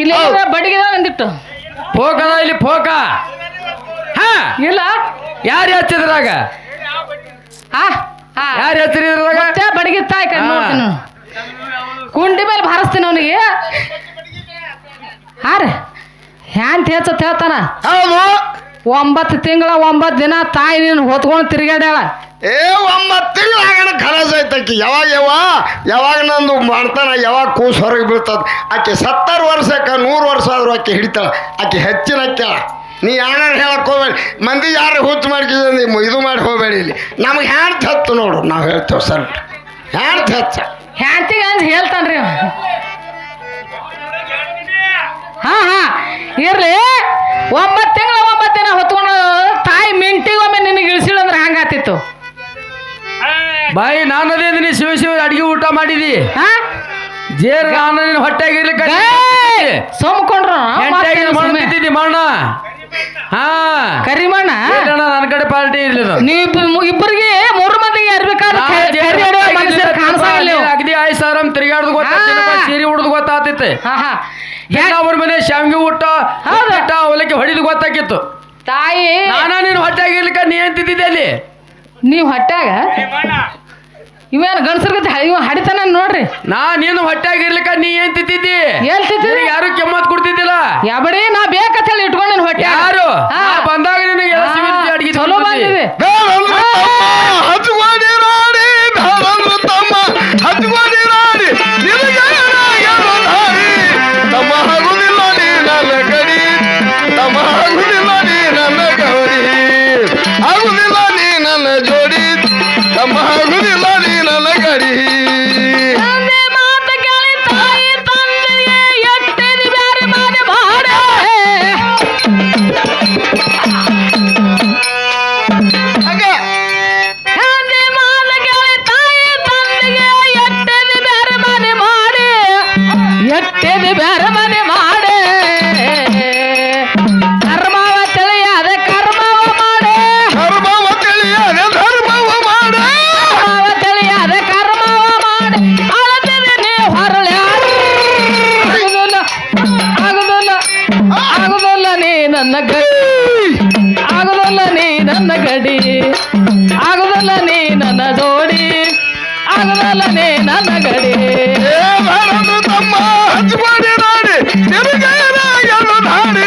ಇಲ್ಲಿ ಬಡಿಗಿದ ಅಂದಿಟ್ಟು? ಫೋಕ್ ಅದ ಇಲ್ಲಿ ಫೋಕ. ಹಾ. ಇಲ್ಲ? ಯಾರು ಹಚ್ಚಿದ್ರಾಗ ಹಾ ಯಾರು ಹಚ್ಚಿದ್ರಾಗ ಬಡಿಗೆ ತಾಯಿ ಕಡೆ ನೋಡ್ತೀನಿ ಕುಂಡಿ ಮೇಲೆ ಭಾರಿಸ್ತೀನಿ ಅವನಿಗೆ. ಹಾರ ರೀ. ಹ್ಯಾಂತ ಹೆಚ್ಚತ್ ಹೇಳ್ತಾನ? ಒಂಬತ್ತು ತಿಂಗಳ ಒಂಬತ್ತು ದಿನ ತಾಯಿ ನೀನು ಹೊತ್ಕೊಂಡು ತಿರುಗಾಡ್ಯಾಳ ಏ, ಒಂಬತ್ತು ತಿಂಗಳಾಗಣ ಖರಾಜ್ ಐತಕ್ಕಿ ಯಾವಾಗ ಯಾವ ಯಾವಾಗ ನಂದು ಮಾಡ್ತಾನ? ಯಾವಾಗ ಕೂಸು ಹೊರಗೆ ಬೀಳ್ತದ? ಆಕೆ ಸತ್ತರ ವರ್ಷಕ್ಕೆ ನೂರು ವರ್ಷ ಆದರೂ ಆಕೆ ಹಿಡಿತಾಳೆ. ಆಕೆ ಹೆಚ್ಚಿನ ಹಾಕ್ಯಾಳ ನೀ ಯಾರು ಹೇಳಕ್ ಹೋಗ್ಬೇಡಿ. ಮಂದಿ ಯಾರು ಹುಚ್ಚು ಮಾಡ್ಕಿದ್ರೆ ಇದು ಮಾಡಿ ಹೋಗ್ಬೇಡಿ ಇಲ್ಲಿ. ನಮ್ಗೆ ಹ್ಯಾಂಡ್ ಹತ್ತು ನೋಡು, ನಾವು ಹೇಳ್ತೇವೆ ಸರ್. ಹ್ಯಾಂಡ್ ಹಚ್ಚ. ಹ್ಯಾಂತಿಗೆ ಅಂತ ಹೇಳ್ತಾನ್ರಿ. ಹಾ ಹಾ. ಇರ್ಲಿ. ಒಂಬತ್ತು ತಿಂಗಳ ಒಂಬತ್ತು ಹೊತ್ಕೊಂಡು ತಾಯಿ ಮಿಂಟಿಗೊಮ್ಮೆ ನಿನಗೆ ಇಳಿಸಿಳು ಅಂದ್ರೆ ಹಂಗಾತಿತ್ತು ಬಾಯಿ ನಾನು ಅದೇ ನೀ ಶಿವ ಶಿವ ಅಡಿಗೆ ಊಟ ಮಾಡಿದಿ. ಹಾ ಜೇರ್ ನಾನು ನಿನ್ನ ಹೊಟ್ಟೆಗಿರ್ಲಿಕ್ಕೆ ಸೋಮ್ಕೊಂಡ್ರು ಮಾಡ್ತಿದ್ದಿ ಮಣ್ಣ ಹಾ. ಕರಿಮಣ್ಣ? ನನ್ನ ಕಡೆ ಪಾರ್ಟಿ ಇರ್ಲಿಲ್ಲ ನೀವು ಇಬ್ಬರಿಗೆ ಮೂರು ಮಂದಿಗೆ. ಅಗದಿ ಆಯ್ ಸಾರಂ ತಿರುಗಾಡ್ದು ಗೊತ್ತಾಗ್ತಿಲ್ಲ. ಸೀರೆ ಉಡ್ದು ಗೊತ್ತಾಗ್ತಿತ್ತೆ ಹಾ ಹಾ. ಎಲ್ಲ ಅವ್ರ ಮನೆ ಶಾವಿಗೆ ಊಟ ಹೌದು. ಊಟ ಅವಲಕ್ಕಿ ಹೊಡಿದು ಗೊತ್ತಾಗಿತ್ತು ತಾಯಿ. ನಾನ ನೀನು ಹೊಟ್ಟೆಗಿರ್ಲಿಕ್ಕೆ ನೀ ಅಂತಿದ್ದಿದ್ದೆ ತಿದ್ದಿದ್ದೆ ಅಲ್ಲಿ? ನೀವು ಹೊಟ್ಯಾಗ? ಇವೇನು ಗಂಡಸರ್ಗತ್ತೆ ಇವ ಹಡಿತಾನ ನೋಡ್ರಿ. ನಾ ನೀನು ಹೊಟ್ಟೆಗಿರ್ಲಿಕ್ಕೆ ನೀ ಏನ್ ತಿದ್ದಿ ಏನ್ ತಿದ್ದಿ ನಿನಗೆ ಯಾರು ಕೆಮ್ಮತ್ ಕೊಡ್ತಿದ್ದಿಲ್ಲ? ಯಾಬಡಿ ನಾ ಬೇಕಂತ ಹೇಳಿ ಇಟ್ಕೊಂಡು ಹೊಟ್ಟೆ ಯಾರು? ನಾ ಬಂದಾಗ ನಿನಗೆ ಎಲ್ಲ ಅಡಿಗೆ ಚಲೋ. ಬಂದಿದೆ. ಗಡಿ ಆಗುದಿಲ್ಲ ನೀ ನನ್ನ ಜೋಡಿ. ಆಗುದಿಲ್ಲ ನೀ ನನ್ನ ಗಡಿ. ತಮ್ಮ ಹಚ್ಕೊಂಡಿ ನಾಡಿ. ನಿನಗೆ ನಾಡಿ.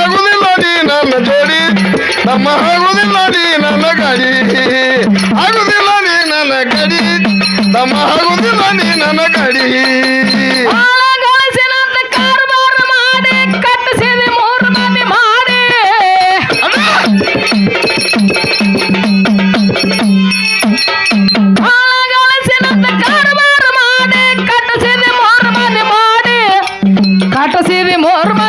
ಆಗುದಿಲ್ಲ ನೀ ನನ್ನ ಜೋಡಿ. ನಮ್ಮ ಆಗುದಿಲ್ಲ ನೀ ನನ್ನ ಗಡಿ. ಆಗುದಿಲ್ಲ ನೀ ನನ್ನ ಗಡಿ. ನಮ್ಮ ಆಗುದಿಲ್ಲ ನೀ ನನ್ನ ಗಡಿ. amor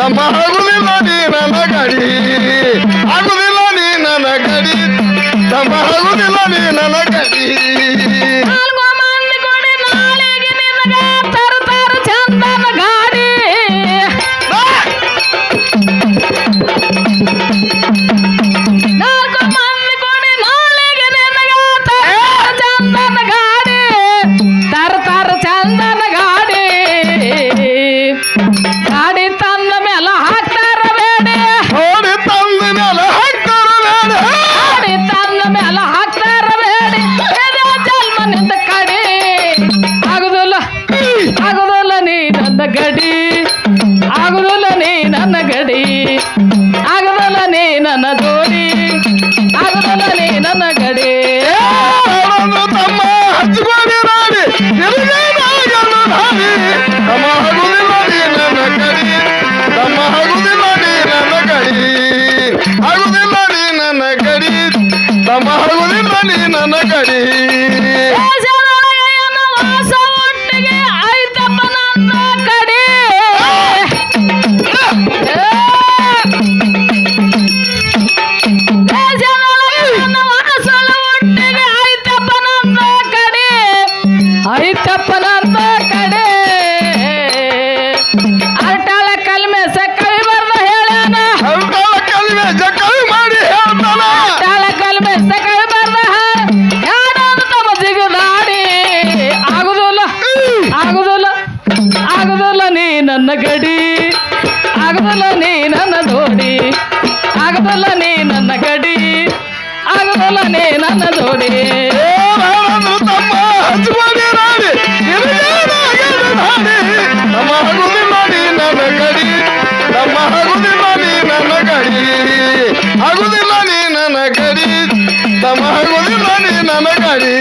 ತಮ್ಮ ಆಗುದಿಲ್ಲ ನೀ ನನ್ನ ಗಡಿ ಆಗುದಿಲ್ಲ ನೀ ನನ್ನ ಗಡಿ ತಮ್ಮ ಆಗುದಿಲ್ಲ ನೀ ನನ್ನ ಗಡಿ ಆಗಬಲ್ಲ ನೀ ನನ್ನ ಜೋಡಿ ಆಗದಲ್ಲ ನೀ ನನ್ನ ಗಡಿ ಆಗದಲ್ಲ ನೀ ನನ್ನ ಜೋಡಿ. ಆಗುದಿಲ್ಲ ನೀ ನನ್ನ ಗಡಿ ತಮ್ಮ ಆಗುದಿಲ್ಲ ನೀ ನನ್ನ ಗಡಿ.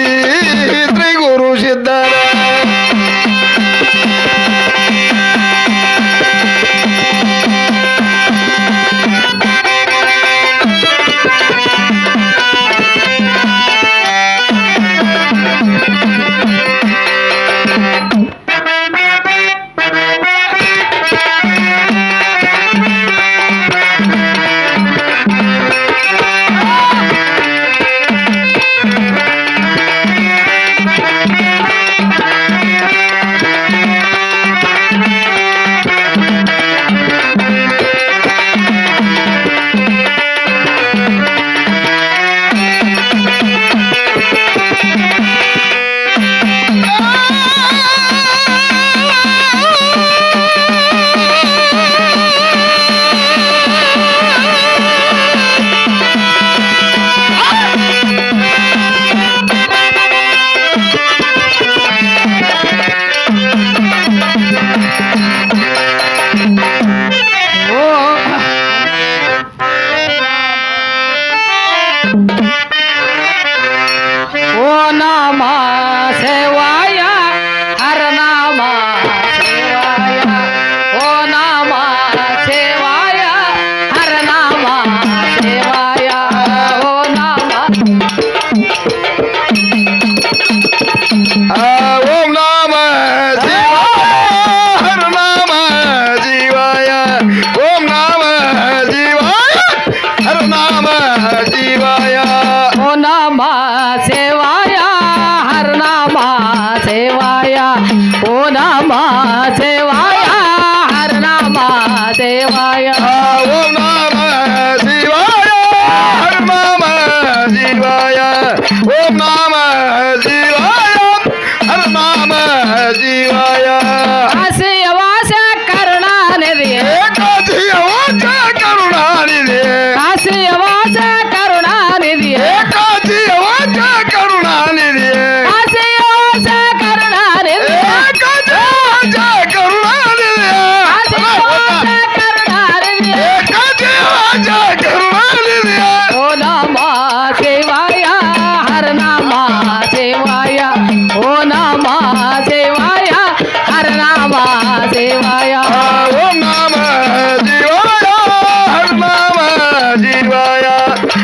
सेवाया, हर नामा सेवाया, ओ नामा सेवाया, हर नामा सेवाया। ओ नाम शिवाय हर नाम शिवाय ओ नाम शिवाय हर नाम शिवाय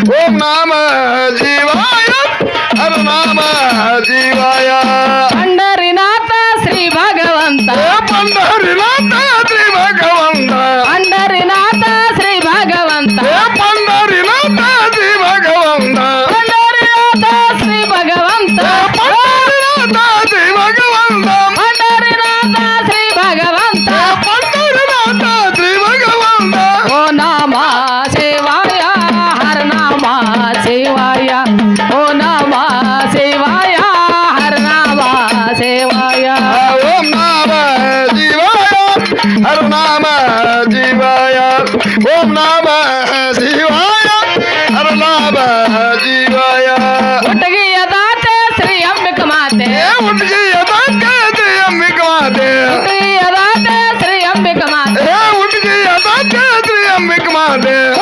ओम नाम जीवाय हर नाम जीवाया हर नाम जीवाय ओम नाम जीवाय हर नाम जीवाय। उठ गई अदात श्री अम्ब माते। उठ गई अदात श्री अम्बिक माते। उठ गई अदात श्री अम्बिक माते। उठ गई अदात श्री अम्बिक माते।